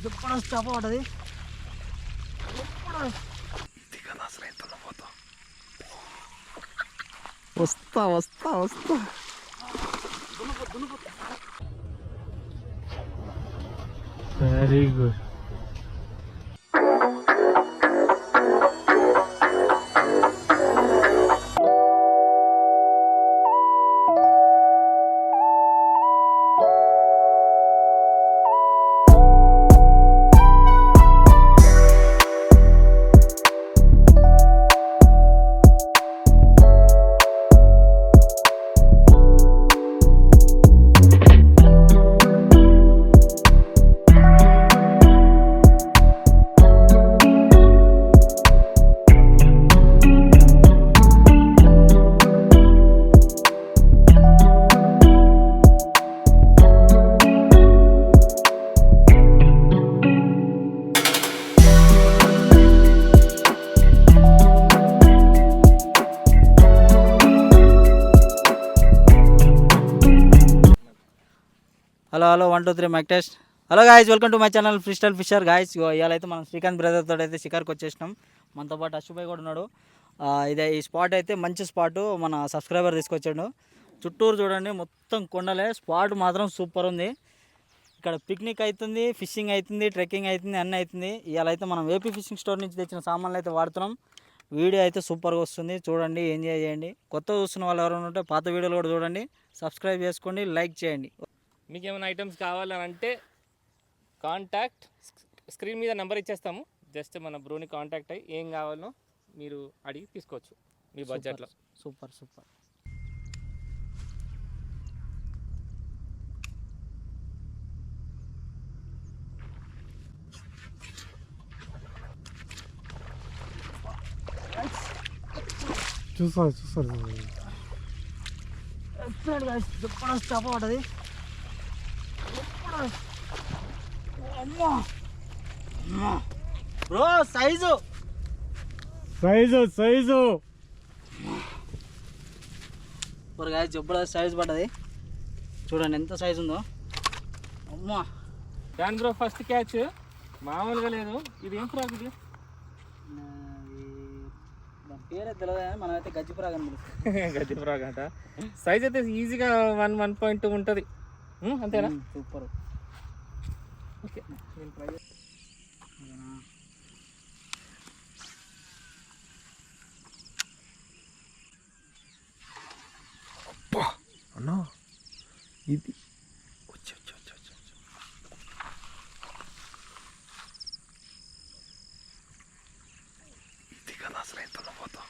ఎప్పుడు చేప పడ్డది వస్తా వస్తా వస్తా very good hello hello one two three mic test hello guys welcome to my channel freestyle fisher guys ఇవాళ అయితే మనం శ్రీకాంత్ బ్రదర్ తోటి అయితే షికార్కి వచ్చేసినాం. మనతో పాటు అశ్వభాయ్ కూడా ఉన్నాడు. ఇదే ఈ స్పాట్ అయితే మంచి స్పాట్ మన సబ్స్క్రైబర్ తీసుకొచ్చాడు. చుట్టూరు చూడండి మొత్తం కొండలే. స్పాట్ మాత్రం సూపర్ ఉంది. ఇక్కడ పిక్నిక్ అవుతుంది ఫిషింగ్ అవుతుంది ట్రెక్కింగ్ అవుతుంది అన్నీ అవుతుంది. ఇవాళ అయితే మనం ఏపీ ఫిషింగ్ స్టోర్ నుంచి తెచ్చిన సామాన్లు అయితే వాడుతున్నాం. వీడియో అయితే సూపర్గా వస్తుంది. చూడండి ఎంజాయ్ చేయండి. కొత్త చూస్తున్న వాళ్ళు ఎవరైనా ఉంటే పాత వీడియోలు కూడా చూడండి. సబ్స్క్రైబ్ చేసుకోండి లైక్ చేయండి. మీకు ఏమైనా ఐటమ్స్ కావాలని అంటే కాంటాక్ట్ స్క్రీన్ మీద నెంబర్ ఇచ్చేస్తాము. జస్ట్ మన బ్రోని కాంటాక్ట్ అయ్యి ఏం కావాలో మీరు అడిగి తీసుకోవచ్చు మీ బడ్జెట్లో సూపర్ సూపర్. చూసారు చూసారు ఎప్పుడు ఎప్పుడు చేప పడ్డది బ్రో సైజు. Size size. ఇప్పుడు గాయ జబర్దస్త్ సైజు పడ్డది? చూడండి ఎంత సైజు ఉందో. అమ్మా. దాని బ్రో ఫస్ట్ క్యాచ్ మామూలుగా లేదు. ఇది ఏం ఫ్రాక్ ఇది? పేరే తెలియదు మనం అయితే గజ్జిపురా కనిపిస్తుంది గడ్డి ఫ్రాక్ అంట. సైజ్ అయితే ఈజీగా వన్ వన్ పాయింట్ టూ ఉంటుంది. అంతేనా? సూపర్. ఓకే నేను ట్రై చేస్తాను అన్నా ఇది వచ్చి వచ్చి వచ్చి వచ్చి వచ్చి. ఇది కదా అసలు ఎంత పోతా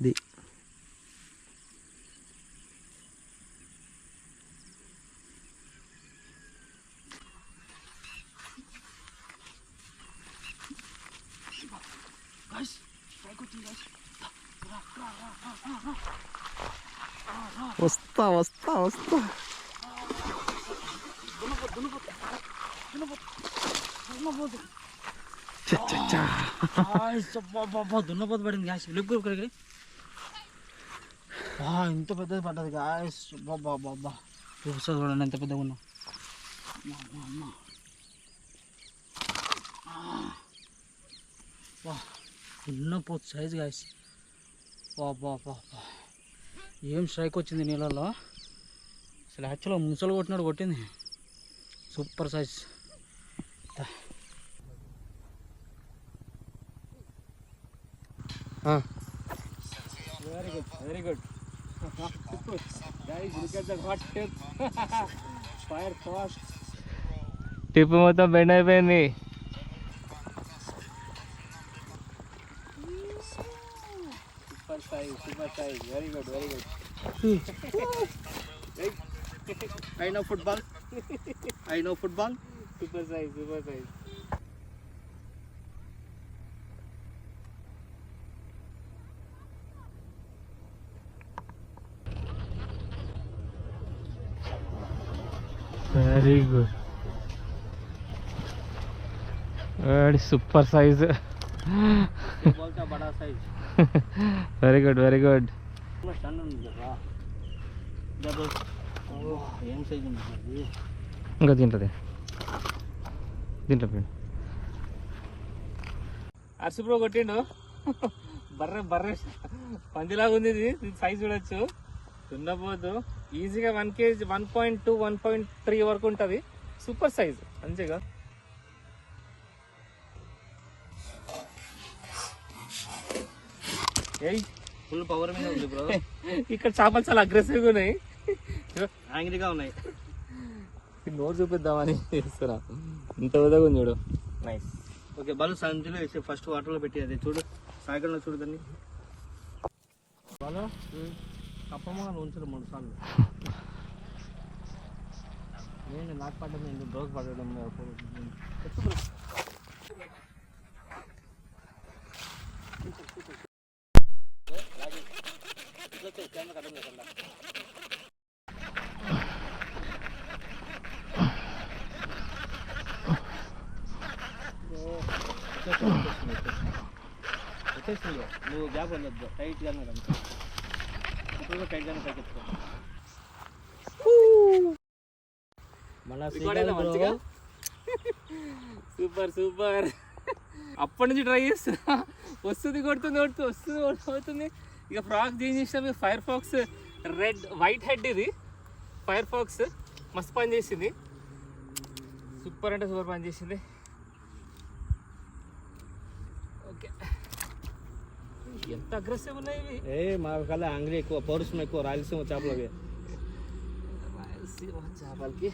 ఇది వస్తా వస్తా వస్తా. దున్నపోతు పడింది గ్యాస్. వెళ్ళిపోయి ఇక్కడికి ఇంత పెద్దది పడ్డది గ్యాస్. బాబా బాబా చూపిస్తా చూడండి ఎంత పెద్దగా ఉన్నా దున్నపోతు సైజ్ గ్యాస్. బా బా బా బా ఏం స్ట్రైక్ వచ్చింది నీళ్ళల్లో అసలు యాక్చువల్గా ముసలు కొట్టినాడు కొట్టింది super size very good very good guys look at the hot tip fire fast tip మొత్తం బెండ్ అయిపోయింది super size super size very good very good I know football I know football super size super size very good very super size బడా size very good very good ఉంది ఇంకా దీంట్లోదే దీంట్లో పిండి అర్సుప్రో కొట్టిండు. బర్రె బర్రె. పందిలాగా ఉంది ఇది. సైజ్ చూడొచ్చు. దున్నపోతు ఈజీగా one KG one point two one point three వరకు ఉంటుంది. సూపర్ సైజ్ మంచిగా ఫుల్ పవర్ మీద ఉంది బ్రో ఇక్కడ చేపలు చాలా అగ్రెసివ్గా ఉన్నాయి. యాంగ్రీగా ఉన్నాయి. నోరు చూపిద్దామని చేస్తున్నా. ఇంత విధంగా ఉంది చూడు. నైస్ ఓకే బలు సంచిలో వేసి ఫస్ట్ వాటర్లో పెట్టి అది చూడు. సాయంకాలంలో చూడు దాన్ని. బలు ఉంచడం మూడు సార్లు. నేను నాకు పడ్డం రోజు పడడం వచ్చేసింది నువ్వు గ్యాప్ ఉండొద్దు టైట్గానే రండి ఇప్పుడు టైట్గానే పైకెత్తుకో మళ్ళా? సూపర్ సూపర్ అప్పటి నుంచి ట్రై చేస్తున్నా. వస్తుంది కొడుతుంది కొడుతుంది వస్తుంది కొడుతుంది. ఇక ఫ్రాక్ చేంజ్ చేసిన fire fox red white head ఇది. ఫైర్ ఫాక్స్ మస్తు పని చేసింది. సూపర్ అంటే సూపర్ పని చేసింది. ఓకే. ఎంత అగ్రెసివ్ ఉన్నాయి ఇవి? ఏ మా కల్లా అంగడి ఎక్కువ పౌరుషం ఎక్కువ రాయలసీమ చేపలు అవి రాయలసీమ చేపలకి.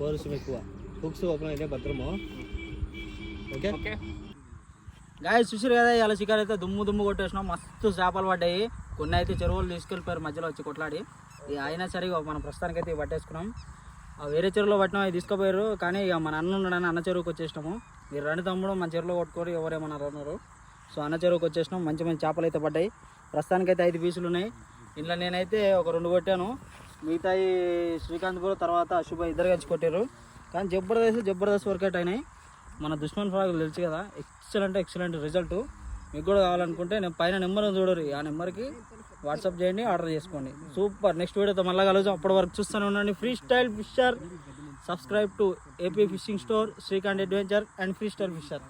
పౌరుషం ఎక్కువ. హుక్స్ ఓపెన్ అయితే భద్రము. ఓకే? ఓకే. గాయ చూసారు కదా ఇలా చికెన్ అయితే దుమ్ము దుమ్ము కొట్టేసినాం. మస్తు చేపలు పడ్డాయి. కొన్ని అయితే చెరువులు తీసుకెళ్ళిపోయారు మధ్యలో వచ్చి కొట్లాడి. ఇక అయినా సరే మన మనం ప్రస్తుతానికి అయితే పట్టేసుకున్నాం. ఆ వేరే చెరువులో పట్టినాం అవి తీసుకుపోయారు. కానీ ఇక మన అన్న ఉన్నాడని అన్న చెరువుకి వచ్చేసినాము. మీరు రెండు తమ్ముడు మన చెరువులో కొట్టుకోరు ఎవరేమన్నా అన్నారు. సో అన్న చెరువుకి వచ్చేసినాం మంచి మంచి చేపలు అయితే పడ్డాయి. ప్రస్తుతానికి అయితే ఐదు పీసులు ఉన్నాయి. ఇంట్లో నేనైతే ఒక రెండు కొట్టాను. మిగతాయి శ్రీకాంత్ తర్వాత అశుభ ఇద్దరు కలిసి కొట్టారు. కానీ జబర్దస్త్ జబర్దస్త్ వర్కౌట్ అయినాయి. మన దుష్మన్ ఫ్రాగులు తెలుసు కదా. ఎక్సలెంట్ ఎక్సలెంట్ రిజల్ట్ మీకు కూడా కావాలనుకుంటే నేను పైన నెంబర్ చూడరు ఆ నెంబర్కి వాట్సాప్ చేయండి ఆర్డర్ చేసుకోండి. సూపర్ నెక్స్ట్ వీడియోతో మళ్ళీ కలుగుతాం అప్పటి వరకు చూస్తూనే ఉండండి. Free style fisher subscribe to AP fishing store Srikanth adventure and free style fisher